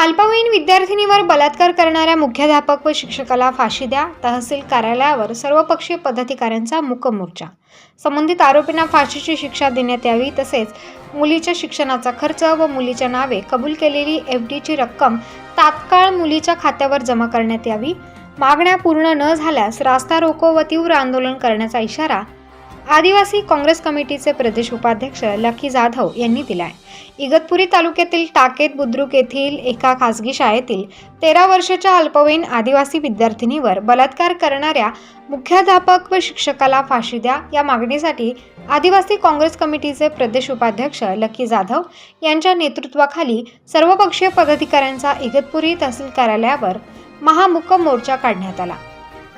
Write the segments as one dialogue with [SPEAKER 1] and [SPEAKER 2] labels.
[SPEAKER 1] अल्पवयीन विद्यार्थिनीवर बलात्कार करणाऱ्या मुख्याध्यापक व शिक्षकाला फाशी द्या तहसील कार्यालयावर सर्वपक्षीय पदाधिकाऱ्यांचा मुकमोर्चा संबंधित आरोपींना फाशीची शिक्षा देण्यात यावी तसेच मुलीच्या शिक्षणाचा खर्च व मुलीच्या नावे कबूल केलेली एफ डीची रक्कम तात्काळ मुलीच्या खात्यावर जमा करण्यात यावी. मागण्या पूर्ण न झाल्यास रास्ता रोको व तीव्र आंदोलन करण्याचा इशारा आदिवासी काँग्रेस कमिटीचे प्रदेश उपाध्यक्ष लकी जाधव यांनी दिलाय. इगतपुरी तालुक्यातील टाकेत बुद्रुक येथील एका खासगी शाळेतील तेरा वर्षाच्या अल्पवयीन आदिवासी विद्यार्थिनीवर बलात्कार करणाऱ्या मुख्याध्यापक व शिक्षकाला फाशी द्या या मागणीसाठी आदिवासी काँग्रेस कमिटीचे प्रदेश उपाध्यक्ष लकी जाधव यांच्या नेतृत्वाखाली सर्वपक्षीय पदाधिकाऱ्यांचा इगतपुरी तहसील कार्यालयावर महामुक्कम मोर्चा काढण्यात आला.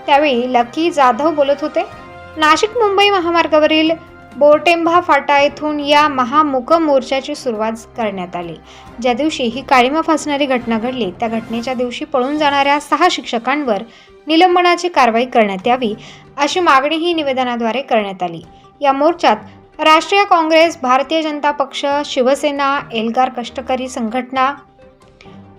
[SPEAKER 1] त्यावेळी लकी जाधव बोलत होते नाशिक मुंबई महामार्गावरील बोरटेंभा फाटा येथून या महामुक मोर्चाची सुरुवात करण्यात आली. ज्या दिवशी ही काळीमा फासणारी घटना घडली त्या घटनेच्या दिवशी पळून जाणाऱ्या सहा शिक्षकांवर निलंबनाची कारवाई करण्यात यावी अशी मागणीही निवेदनाद्वारे करण्यात आली. या मोर्चात राष्ट्रीय काँग्रेस भारतीय जनता पक्ष शिवसेना एल्गार कष्टकरी संघटना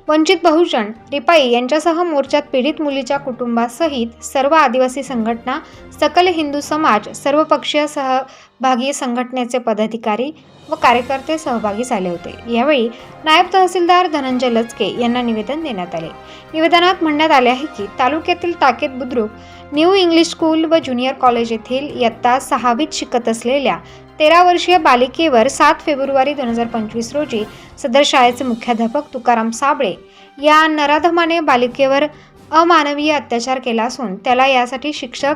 [SPEAKER 1] वंचित बहुजन रिपाई यांच्यासह मोर्चात पीडित मुलीच्या कुटुंबासहित सर्व आदिवासी संघटना सकल हिंदू समाज सर्वपक्षीय सहभागी संघटनेचे पदाधिकारी व कार्यकर्ते सहभागी झाले होते. यावेळी नायब तहसीलदार धनंजय लचके यांना निवेदन देण्यात आले. निवेदनात म्हणण्यात आले आहे की तालुक्यातील Taket Budruk new English school व ज्युनियर कॉलेज येथील इयत्ता सहावीत शिकत असलेल्या तेरा वर्षीय बालिकेवर सात फेब्रुवारी दोन हजार पंचवीस रोजी सदर शाळेचे मुख्याध्यापक तुकाराम साबळे या नराधमाने बालिकेवर अमानवीय अत्याचार केला असून त्याला यासाठी शिक्षक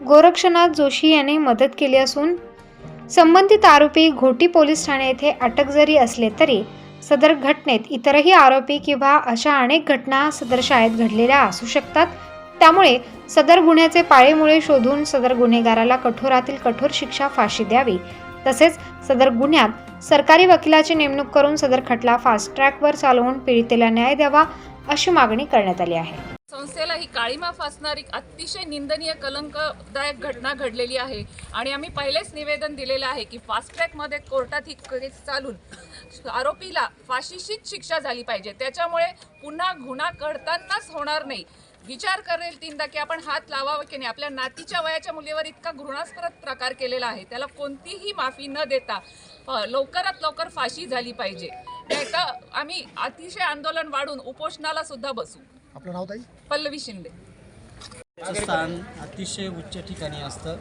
[SPEAKER 1] गोरक्षनाथ जोशी यांनी मदत केली असून संबंधित आरोपी घोटी पोलीस ठाणे येथे अटक जरी असले तरी सदर घटनेत इतरही आरोपी किंवा अशा अनेक घटना सदर शाळेत घडलेल्या असू शकतात. त्यामुळे सदर गुन्ह्याचे पाळेमुळे शोधून सदर गुन्हेगाराला कठोरातील कठोर शिक्षा फाशी द्यावी. तसेच सदर गुन्ह्यात सरकारी वकिलाची नेमणूक करून सदर खटला फास्ट ट्रॅकवर चालवून पीडितेला न्याय द्यावा अशी मागणी करण्यात आली आहे.
[SPEAKER 2] संस्थेला ही काळीमा फासणारी अतिशय निंदनीय कलंकदायक घटना घडलेली आहे. आणि आम्ही पहिलेच निवेदन दिलेलं आहे की फास्ट ट्रॅकमध्ये कोर्टात ही केस चालून आरोपीला फाशीशीच शिक्षा झाली पाहिजे. त्याच्यामुळे पुन्हा गुन्हा घडतानाच होणार नाही. विचार करेल तीनदा की आपण हात लावावा की नाही. आपल्या नातीच्या वयाच्या मुलीवर इतका घृणास्पद प्रकार केलेला आहे. त्याला कोणतीही माफी न देता लवकरात लवकर फाशी झाली पाहिजे. नाही तर आम्ही अतिशय आंदोलन वाढून उपोषणाला सुद्धा बसू.
[SPEAKER 3] आपलं नाव ताई?
[SPEAKER 2] पल्लवी शिंदे.
[SPEAKER 4] स्थान अतिशय उच्च ठिकाणी असतं.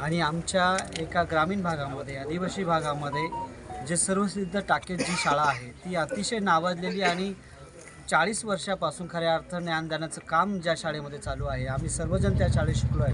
[SPEAKER 4] आणि आमच्या एका ग्रामीण भागामध्ये आदिवासी भागामध्ये जे सर्वसिद्ध टाकेत जी शाळा आहे ती अतिशय नावाजलेली आणि चाळीस वर्षापासून खऱ्या अर्थाने ज्ञानदानाचं काम ज्या शाळेमध्ये चालू आहे आम्ही सर्वजण त्या शाळेत शिकलो आहे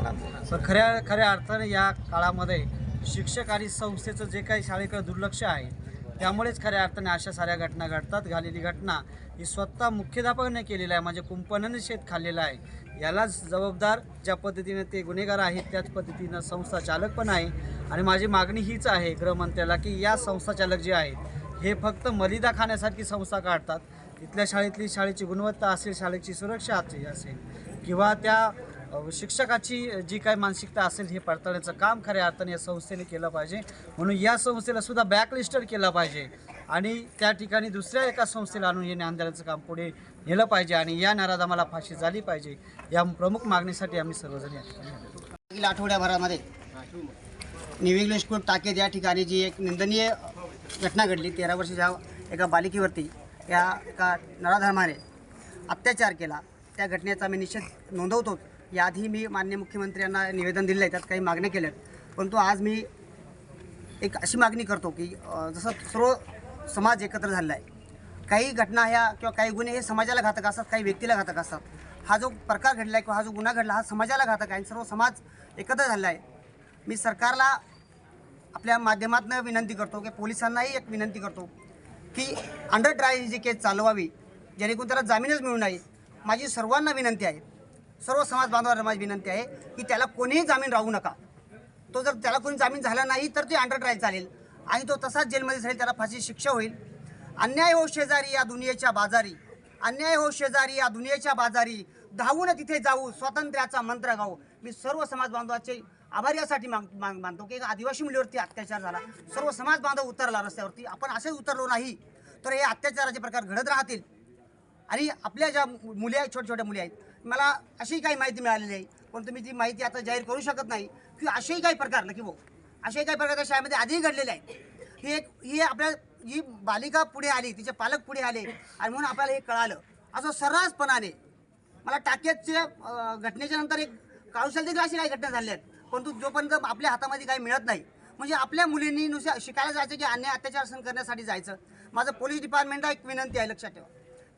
[SPEAKER 4] पण खऱ्या खऱ्या अर्थाने या काळामध्ये शिक्षक आणि संस्थेचं जे काही शाळेकडे दुर्लक्ष आहे त्यामुळेच खऱ्या अर्थाने अशा साऱ्या घटना घडतात. झालेली घटना ही स्वतः मुख्याध्यापकाने केलेलं आहे म्हणजे कुंपणाने शेत खाल्लेलं आहे. यालाच जबाबदार ज्या पद्धतीने ते गुन्हेगार आहेत त्याच पद्धतीनं संस्था चालक पण आहे. आणि माझी मागणी हीच आहे गृहमंत्र्याला की या संस्था चालक जे आहेत हे फक्त मलिदा खाण्यासारखी संस्था काढतात. इथल्या शाळेतली शाळेची गुणवत्ता असेल शाळेची सुरक्षा असेल किंवा त्या शिक्षकाची जी काही मानसिकता असेल हे पडताळण्याचं काम खऱ्या अर्थाने या संस्थेने केलं पाहिजे म्हणून या संस्थेला सुद्धा बॅकलिस्टर केलं पाहिजे आणि त्या ठिकाणी दुसऱ्या एका संस्थेला आणून हे ज्ञानदानाचं काम पुढे नेलं पाहिजे आणि या नराधामाला फाशी झाली पाहिजे या प्रमुख मागणीसाठी आम्ही सर्वजण या ठिकाणी आलो.
[SPEAKER 5] मागील आठवड्याभरामध्ये न्यू इंग्लिश स्कूल टाकेत या ठिकाणी जी एक निंदनीय घटना घडली तेरा वर्षाच्या एका बालिकेवरती या का नराधर्माने अत्याचार केला. त्या घटनेचा मी निषेध नोंदवतो. याआधी मी मान्य मुख्यमंत्र्यांना निवेदन दिलं आहे त्यात काही मागण्या केल्या परंतु आज मी एक अशी मागणी करतो की जसं सर्व समाज एकत्र झालेला आहे. काही घटना ह्या किंवा काही गुन्हे हे समाजाला घातक असतात काही व्यक्तीला घातक असतात. हा जो प्रकार घडला आहे किंवा हा जो गुन्हा घडला हा समाजाला घातक आहे आणि सर्व समाज एकत्र झालेला आहे. मी सरकारला आपल्या माध्यमातून विनंती करतो की पोलिसांनाही एक विनंती करतो की अंडर ट्रायल ही जी केस चालवावी जेणेकरून त्याला जामीनच मिळू नये. माझी सर्वांना विनंती आहे सर्व समाज बांधवांना माझी विनंती आहे की त्याला कोणीही जामीन राहू नका. तो जर त्याला कोणी जामीन झाला नाही तर ते अंडर ट्रायल चालेल. आणि तो तसाच जेलमध्ये जाईल त्याला फाशी शिक्षा होईल. अन्याय हो शेजारी या दुनियेच्या बाजारी अन्याय हो शेजारी या दुनियेच्या बाजारी धावून तिथे जाऊ स्वातंत्र्याचा मंत्र गाऊ. मी सर्व समाज बांधवाचे आभार यासाठी माग माग मानतो की एक आदिवासी मुलीवरती अत्याचार झाला. सर्व समाज बांधव उतरला रस्त्यावरती. आपण असे उतरलो नाही तर हे अत्याचाराचे प्रकार घडत राहतील. आणि आपल्या ज्या मुली आहेत छोट्या छोट्या मुली आहेत मला अशी काही माहिती मिळालेली आहे पण तुम्ही ती माहिती आता जाहीर करू शकत नाही की असेही काही प्रकार नक्की भाऊ असेही काही प्रकार त्या शाळेमध्ये आधीही घडलेले आहेत. ही एक ही आपल्या ही बालिका पुढे आली तिचे पालक पुढे आले आणि म्हणून आपल्याला हे कळालं. असं सर्रासपणाने मला टाक्याच्या घटनेच्या नंतर एक काळुशाल देखील अशी काही घटना झाल्या आहेत. परंतु जोपर्यंत आपल्या हातामध्ये काही मिळत नाही म्हणजे आपल्या मुलींनी नुसतं शिकायला जायचं की अन्याय अत्याचार सहन करण्यासाठी जायचं. माझं पोलीस डिपार्टमेंटला एक विनंती आहे लक्षात ठेवा.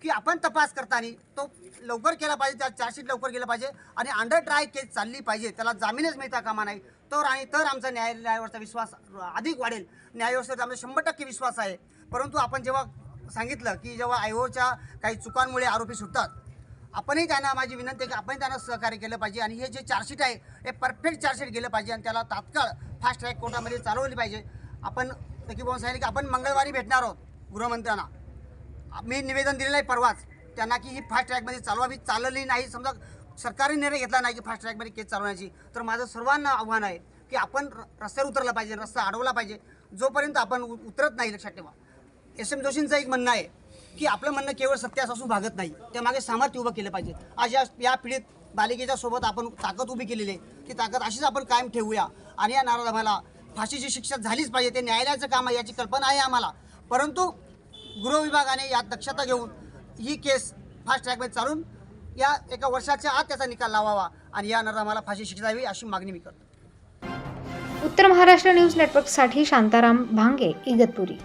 [SPEAKER 5] की आपण तपास करताना तो लवकर केला पाहिजे त्या चार्जशीट लवकर केलं पाहिजे आणि अंडर ट्राय केस चालली पाहिजे. त्याला जामीनच मिळता कामा नाही. तर आणि तर आमचा न्याय न्यायावरचा विश्वास अधिक वाढेल. न्यायव्यवस्थेचा आमचा शंभर टक्के विश्वास आहे. परंतु आपण जेव्हा सांगितलं की जेव्हा आयोच्या काही चुकांमुळे आरोपी सुटतात आपणही त्यांना माझी विनंती आहे की आपण त्यांना सहकार्य केलं पाहिजे आणि हे जे चार्जशीट आहे हे परफेक्ट चार्जशीट गेलं पाहिजे आणि त्याला तात्काळ फास्ट ट्रॅक कोर्टामध्ये चालवली पाहिजे. आपण नक्की भाऊ सांगितलं की आपण मंगळवारी भेटणार आहोत गृहमंत्र्यांना. मी निवेदन दिलेलं आहे परवाच त्यांना की ही फास्ट ट्रॅकमध्ये चालवावी. चालली नाही समजा सरकारी निर्णय घेतला नाही की फास्ट ट्रॅकमध्ये केस चालवण्याची तर माझं सर्वांना आव्हान आहे की आपण र- रस्त्यावर उतरलं पाहिजे रस्ता अडवला पाहिजे. जोपर्यंत आपण उ- उतरत नाही लक्षात ठेवा. एस एम जोशींचं एक म्हणणं आहे की आपलं म्हणणं केवळ सत्यास असून भागत नाही. त्यामागे सामर्थ्य उभं केलं पाहिजे. आज या या पिढीत बालिकेच्या सोबत आपण ताकद उभी केलेली आहे. ती ताकद अशीच आपण कायम ठेवूया. आणि या नाराधामाला फाशीची शिक्षा झालीच पाहिजे. ते न्यायालयाचं काम आहे याची कल्पना आहे आम्हाला. परंतु गृह विभागाने यात दक्षता घेऊन ही केस फास्ट ट्रॅकमध्ये चालून या एका वर्षाच्या आत त्याचा निकाल लावावा. आणि या नराधामाला फाशी शिक्षा द्यावी अशी मागणी मी करतो.
[SPEAKER 1] उत्तर महाराष्ट्र न्यूज नेटवर्कसाठी शांताराम भांगे इगतपुरी.